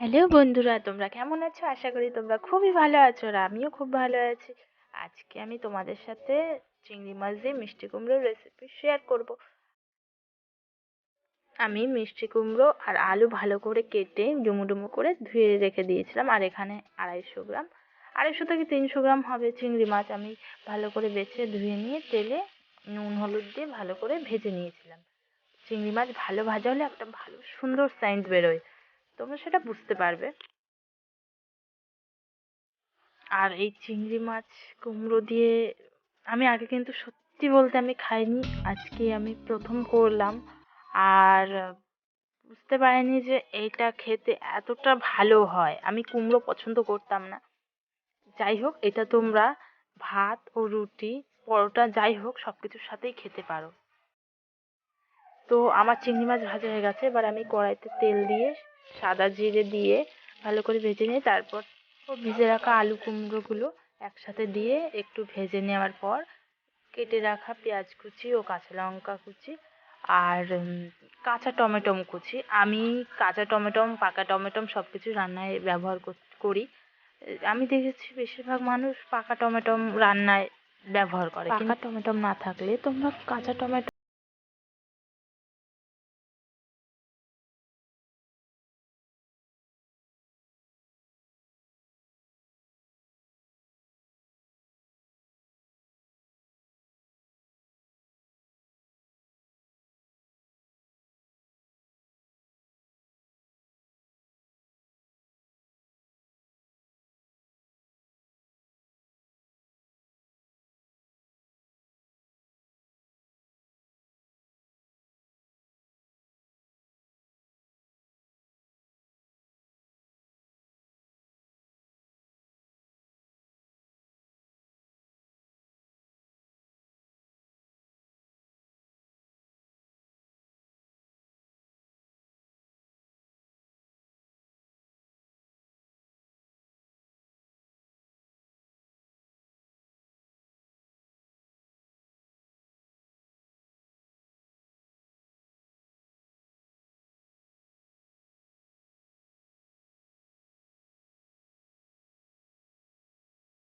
Hello বন্ধুরা, তোমরা কেমন আছো? আশা করি তোমরা খুবই ভালো আছো আর আমিও খুব ভালো আছি। আজকে আমি তোমাদের সাথে চিংড়ি মাছ দিয়ে মিষ্টি কুমড়োর রেসিপি শেয়ার করব। আমি মিষ্টি কুমড়ো আর আলু ভালো করে কেটে ডুমো ডুমো করে ধুয়ে রেখে দিয়েছিলাম আর এখানে আড়াইশো গ্রাম। আড়াইশো থেকে তিনশো গ্রাম হবে চিংড়ি মাছ। আমি ভালো করে বেছে ধুয়ে নিয়ে তেলে নুন, হলুদ দিয়ে ভালো করে ভেজে নিয়েছিলাম। চিংড়ি মাছ ভালো ভাজা হলে একটা ভালো সুন্দর সেন্ট বেরোয়। তোমরা সেটা বুঝতে পারবে। আর এই চিংড়ি মাছ, কুমড়ো দিয়ে আমি আগে কিন্তু সত্যি বলতে আমি খাইনি, আজকে আমি প্রথম করলাম। আর বুঝতে পারিনি যে এটা খেতে এতটা ভালো হয়। আমি কুমড়ো পছন্দ করতাম না। যাই হোক, এটা তোমরা ভাত ও রুটি, পরোটা যাই হোক সব কিছুর সাথেই খেতে পারো। তো আমার চিংড়ি মাছ ভাজা হয়ে গেছে, এবার আমি কড়াইতে তেল দিয়ে সাদা জিরে দিয়ে ভালো করে ভেজে নিয়ে তারপর ভিজে রাখা আলু কুমড়োগুলো একসাথে দিয়ে একটু ভেজে নেওয়ার পর কেটে রাখা পেঁয়াজ কুচি ও কাঁচা লঙ্কা কুচি আর কাঁচা টমেটো কুচি। আমি কাঁচা টমেটো পাকা টমেটো সব কিছু রান্নায় ব্যবহার করি আমি দেখেছি বেশিরভাগ মানুষ পাকা টমেটো রান্নায় ব্যবহার করে পাকা টমেটো না থাকলে তোমরা কাঁচা টমেটো